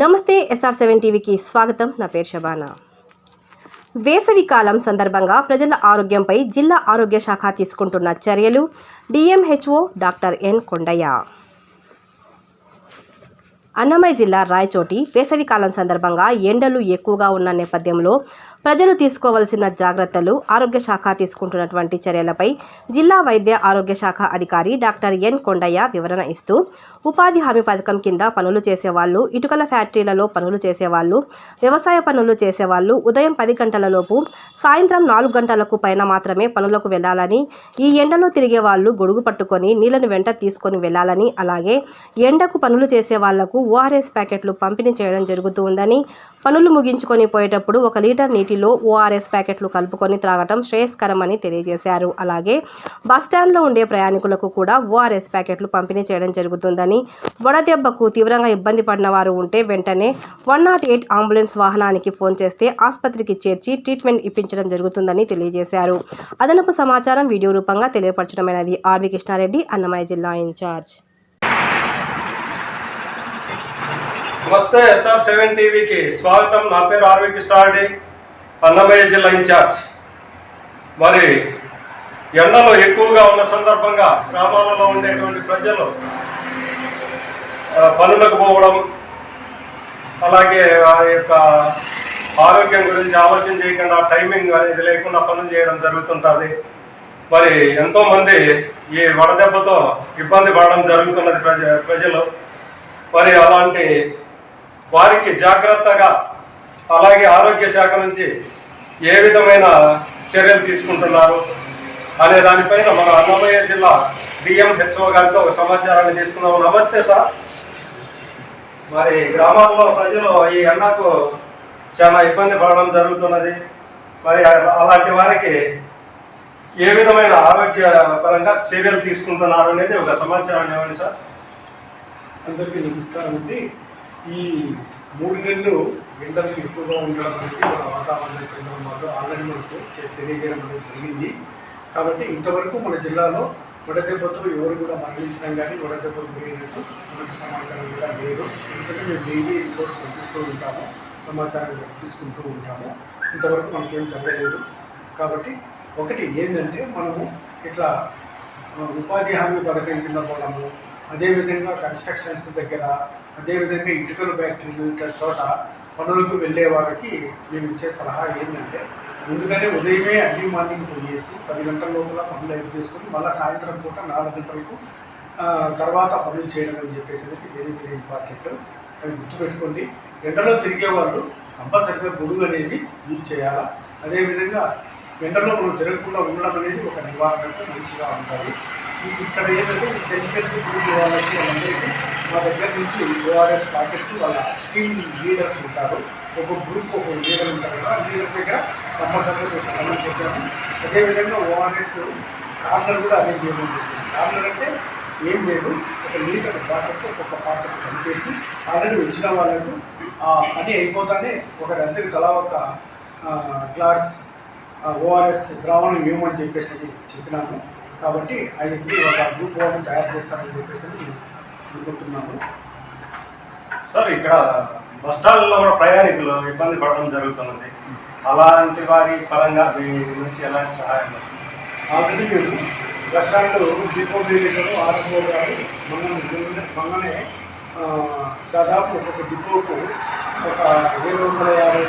నమస్తే SR seven టీవీకి స్వాగతం. నా పేరు షబానా వేసవి కాలం సందర్భంగా ప్రజల ఆరోగ్యంపై జిల్లా ఆరోగ్య శాఖ తీసుకుంటున్న చర్యలు DMHO doctor N Kondaiah. Annamayya జిల్లా రాయచోటి వేసవి కాలం సందర్భంగా ఎండలు ఎక్కువగా ఉన్న నేపథ్యంలో ప్రజలు తీసుకోవలసిన జాగ్రత్తలు ఆరోగ్య శాఖ తీసుకుంటున్నటువంటి చర్యలపై జిల్లా వైద్య ఆరోగ్య శాఖ అధికారి డాక్టర్ ఎన్ కొండయ్య వివరణ ఇస్తూ ఉపాధి హామీ పథకం కింద పనులు చేసేవాళ్ళు ఇటుకల ఫ్యాక్టరీలలో పనులు చేసేవాళ్ళు వ్యవసాయ పనులు చేసేవాళ్ళు ఉదయం పది గంటలలోపు సాయంత్రం నాలుగు గంటలకు పైన మాత్రమే పనులకు వెళ్ళాలని ఈ ఎండలో తిరిగే వాళ్ళు గొడుగు పట్టుకొని నీళ్ళను వెంట తీసుకొని వెళ్ళాలని అలాగే ఎండకు పనులు చేసే వాళ్ళకు ఓఆర్ఎస్ ప్యాకెట్లు పంపిణీ చేయడం జరుగుతూ ఉందని పనులు ముగించుకొని పోయేటప్పుడు ఒక లీటర్ నీటిలో ఓఆర్ఎస్ ప్యాకెట్లు కలుపుకొని త్రాగటం శ్రేయస్కరమని తెలియజేశారు. అలాగే బస్టాండ్లో ఉండే ప్రయాణికులకు కూడా ఓఆర్ఎస్ ప్యాకెట్లు పంపిణీ చేయడం జరుగుతుందని వడదెబ్బకు తీవ్రంగా ఇబ్బంది పడిన వారు ఉంటే వెంటనే వన్ నాట్ ఎయిట్ అంబులెన్స్ వాహనానికి ఫోన్ చేస్తే ఆసుపత్రికి చేర్చి ట్రీట్మెంట్ ఇప్పించడం జరుగుతుందని తెలియజేశారు. అదనపు సమాచారం వీడియో రూపంగా తెలియపరచడమైనది ఆర్వి కృష్ణారెడ్డి అన్నమయ్య జిల్లా ఇన్ఛార్జ్. నమస్తే ఎస్ఆర్ సెవెన్ టీవీకి స్వాగతం. నా పేరు ఆర్వి కృష్ణారెడ్డి అన్నమయ్య జిల్లా ఇన్ఛార్జ్. మరి ఎండలు ఎక్కువగా ఉన్న సందర్భంగా గ్రామాలలో ఉండేటువంటి ప్రజలు పనులకు పోవడం అలాగే ఆ యొక్క ఆరోగ్యం గురించి ఆలోచన చేయకుండా టైమింగ్ అనేది లేకుండా పనులు చేయడం జరుగుతుంటుంది. మరి ఎంతోమంది ఈ వడదెబ్బతో ఇబ్బంది పడడం జరుగుతున్నది ప్రజ ప్రజలు. మరి అలాంటి వారికి జాగ్రత్తగా అలాగే ఆరోగ్య శాఖ నుంచి ఏ విధమైన చర్యలు తీసుకుంటున్నారు అనే దానిపైన మన అన్నమయ్య జిల్లా డిఎంహెచ్ఓ గారితో ఒక సమాచారాన్ని తీసుకున్నాము. నమస్తే సార్. మరి గ్రామాల్లో ప్రజలు ఈ ఎండకు చాలా ఇబ్బంది పడడం జరుగుతున్నది. మరి అలాంటి వారికి ఏ విధమైన ఆరోగ్య పరంగా చర్యలు తీసుకుంటున్నారు అనేది ఒక సమాచారాన్ని ఇవ్వండి సార్. అందరికీ నమస్కారం అండి. ఈ మూడు నెలలు ఎండలు ఎక్కువగా ఉండడానికి మన వాతావరణ కేంద్రం వాళ్ళు ఆల్రెడీ మనకు తెలియజేయడం అనేది జరిగింది. కాబట్టి ఇంతవరకు మన జిల్లాలో వడదెబ్బతో ఎవరు కూడా మరణించడం కానీ వడదెబ్బలు పెరిగినట్టు మనకు సమాచారం కూడా లేదు. ఎందుకంటే మేము డైలీ రిపోర్ట్ పంపిస్తూ ఉంటాము సమాచారం తీసుకుంటూ ఉంటాము. ఇంతవరకు మనకేం జరగలేదు. కాబట్టి ఒకటి ఏంటంటే మనము ఇట్లా ఉపాధి హామీ పథకం కింద పోవడము అదేవిధంగా కన్స్ట్రక్షన్స్ దగ్గర అదేవిధంగా ఇటుకల ఫ్యాక్టరీలు ఇట్లా చోట పనులకు వెళ్ళే వాళ్ళకి మేము ఇచ్చే సలహా ఏంటంటే ముందుగానే ఉదయమే అర్లీ మార్నింగ్ పోయేసి పది గంటల లోపల పనులు అయిపు చేసుకొని మళ్ళీ సాయంత్రం పూట నాలుగు గంటలకు తర్వాత పనులు చేయడం అని చెప్పేసి అనేది వెరీ ఇంపార్టెంట్ అది గుర్తుపెట్టుకోండి. ఎండలో తిరిగే వాళ్ళు కంపల్సరిగా గొడుగు అనేది యూజ్ చేయాలా? అదేవిధంగా ఎండలో మనం తిరగకుండా ఉండడం అనేది ఒక నివారణకు మంచిగా ఉంటుంది ఇక్కడ ఏంటంటే ఈ సెంట్రల్ గ్రూప్ వాళ్ళకి వాళ్ళందరికీ మా దగ్గర నుంచి ఓఆర్ఎస్ ప్యాకెట్స్ వాళ్ళ టీమ్ లీడర్స్ ఉంటారు. ఒక గ్రూప్ ఒక లీడర్ ఉంటారు కదా లీడర్ దగ్గర కంపల్సరీ పెట్టాలని చెప్పాము. అదేవిధంగా ఓఆర్ఎస్ కార్నర్ కూడా అదే చేయడం జరిగింది. కార్నర్ అంటే ఏం లేదు. ఒక లీటర్ బాటకు ఒక్కొక్క పాటకు కలిపేసి ఆల్రెడీ వచ్చిన వాళ్ళకు ఆ, అది అయిపోతానే ఒక అందరికి తలా ఒక గ్లాస్ ఓఆర్ఎస్ ద్రావణం ఇవ్వమని చెప్పేసి అని చెప్పినాము. కాబట్టి అది ఒక గ్రూప్ వాళ్ళని తయారు చేస్తామని చెప్పేసి అని అనుకుంటున్నాము. సార్ ఇక్కడ బస్ స్టాండ్లో కూడా ప్రయాణికులు ఇబ్బంది పడడం జరుగుతున్నది. అలాంటి వారి పరంగా మీ నుంచి ఎలాంటి సహాయం ఆల్రెడీ మేము bus stand depot manager RMO గారు మొన్న మొన్ననే దాదాపు ఒక్కొక్క డిపోకు ఒక ఏడు వందల యాభై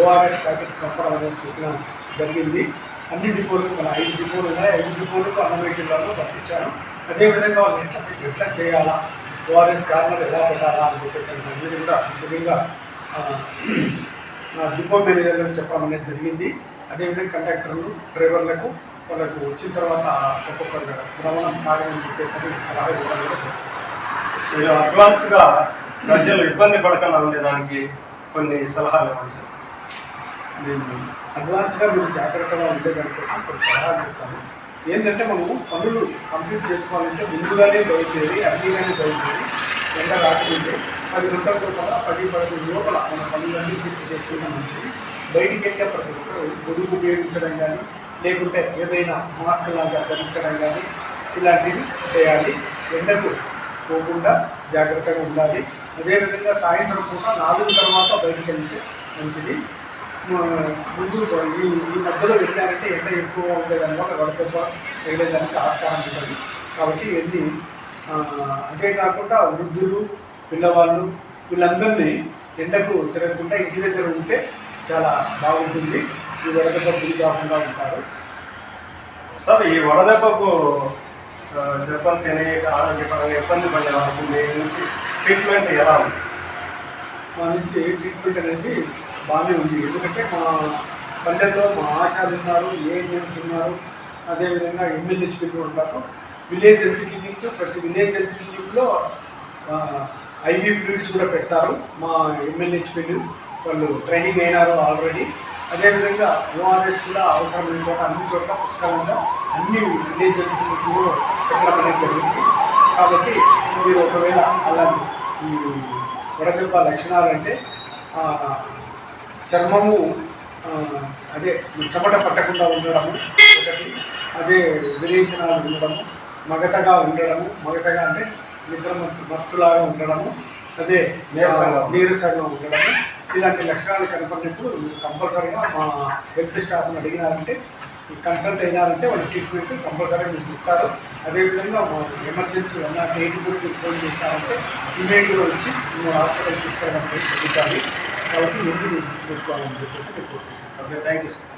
ఓఆర్ఎస్ ప్యాకెట్ పంపడం అనేది చెప్పిన జరిగింది. అన్ని డిపోలు మన ఐదు డిపోలు ఉన్నాయి. ఐదు డిపోలకు అన్నమయ్య జిల్లాలో పంపించాను అదేవిధంగా వాళ్ళు ఎట్లా ఎట్లా చేయాలా? ఓఆర్ఎస్ కార్నర్ ఎలా పెట్టాలా అని చెప్పేసి అన్ని కూడా విశదంగా ఆ, నా డిపో మేనేజర్లకు చెప్పడం అనేది జరిగింది. అదేవిధంగా కండక్టర్లు డ్రైవర్లకు వాళ్ళకు వచ్చిన తర్వాత ఒక్కొక్క భ్రమణం కార్యం చెప్పేసి అలాగే మీరు అడ్వాన్స్గా ప్రజలు ఇబ్బంది పడకుండా ఉండేదానికి కొన్ని సలహాలు ఇవ్వండి సార్. నేను అడ్వాన్స్గా మీరు జాగ్రత్తగా ఉండేదానికోసం కొన్ని సలహాలు చెప్తాను ఏంటంటే మనము పనులు కంప్లీట్ చేసుకోవాలంటే ముందుగానే బయలుదేరి అర్లీగానే బయలుదేరి ఎండ రాకముందే పది గంటల లోపల పది పదకొండు లోపల మన పనులన్నీ పూర్తి చేసుకుంటే మంచిది బయటికి వెళ్ళే ప్రతి ఒక్కరు గొడుగు ఉపయోగించడం కానీ లేకుంటే ఏదైనా మాస్క్ లాగా ధరించడం కానీ ఇలాంటివి చేయాలి. ఎండకు పోకుండా జాగ్రత్తగా ఉండాలి. అదేవిధంగా సాయంత్రం పూట నాలుగు తర్వాత బయటకెళ్తే మంచిది. ముందు ఈ ఈ మధ్యలో వెళ్ళారంటే ఎండ ఎక్కువ ఉండేదానివల్ల వడదెబ్బ తగిలేదానికి ఆస్కారం ఉంటుంది. కాబట్టి వెళ్ళి ఆ, అదే కాకుండా వృద్ధులు పిల్లవాళ్ళు వీళ్ళందరినీ ఎండకు తిరగకుండా ఇంటి దగ్గర ఉంటే చాలా బాగుంటుంది. ఈ వడదెబ్బ గురి కాకుండా ఉంటారు. సార్ ఈ వడదెబ్బకు దెబ్బలు తిని ఆరోగ్యపరంగా ఇబ్బంది పడే వాళ్ళకి నుంచి ట్రీట్మెంట్ ఎలా ఉంది? మా నుంచి ట్రీట్మెంట్ అనేది బాగానే ఉంది. ఎందుకంటే మా పల్లెల్లో మా ఆశాలు ఉన్నారు ఏఎన్ఎంస్ ఉన్నారు అదేవిధంగా ఎమ్మెల్యేలు ఉంటారు. విలేజ్ హెల్త్ క్లినిక్స్ ప్రతి విలేజ్ హెల్త్ క్లినిక్లో ఐవీ ఫ్లూయిడ్స్ కూడా పెట్టారు మా ఎమ్మెల్యేలు వాళ్ళు ట్రైనింగ్ అయినారు ఆల్రెడీ. అదేవిధంగా ఓఆర్ఎస్ కూడా అవసరమైన చోట అన్ని చోట్ల పుష్కలంగా అన్ని విలేజ్ హెల్త్ క్లినిక్లో పెట్టడం అనేది జరుగుతుంది. కాబట్టి మీరు ఒకవేళ అలాంటి ఈ వడదెబ్బ లక్షణాలు అంటే చర్మము అదే చెమట పట్టకుండా ఉండడము ఒకటి అదే విరేచనాలు ఉండడము మగతగా ఉండడము మగతగా అంటే నిద్ర మత్తు- మత్తులాగా ఉండడము అదే నీరసంగా. నీరసంగా ఉండడము ఇలాంటి లక్షణాలు కనపడినప్పుడు మీరు కంపల్సరీగా మా హెల్త్ స్టాఫ్ని అడిగినారంటే కన్సల్ట్ అయినారంటే వాళ్ళు ట్రీట్మెంట్ కంపల్సరీగా మీకు ఇస్తారు అదేవిధంగా మా ఎమర్జెన్సీ వన్ నాట్ ఎయిట్ కూడా ఫోన్ చేస్తారంటే ఇమీడియట్గా వచ్చి మేము హాస్పిటల్ తీసుకెళ్ళడానికి జరుగుతుంది కాబట్టి ఎందుకు పెట్టుకోవాలని చెప్పేసి report okay thank you sir.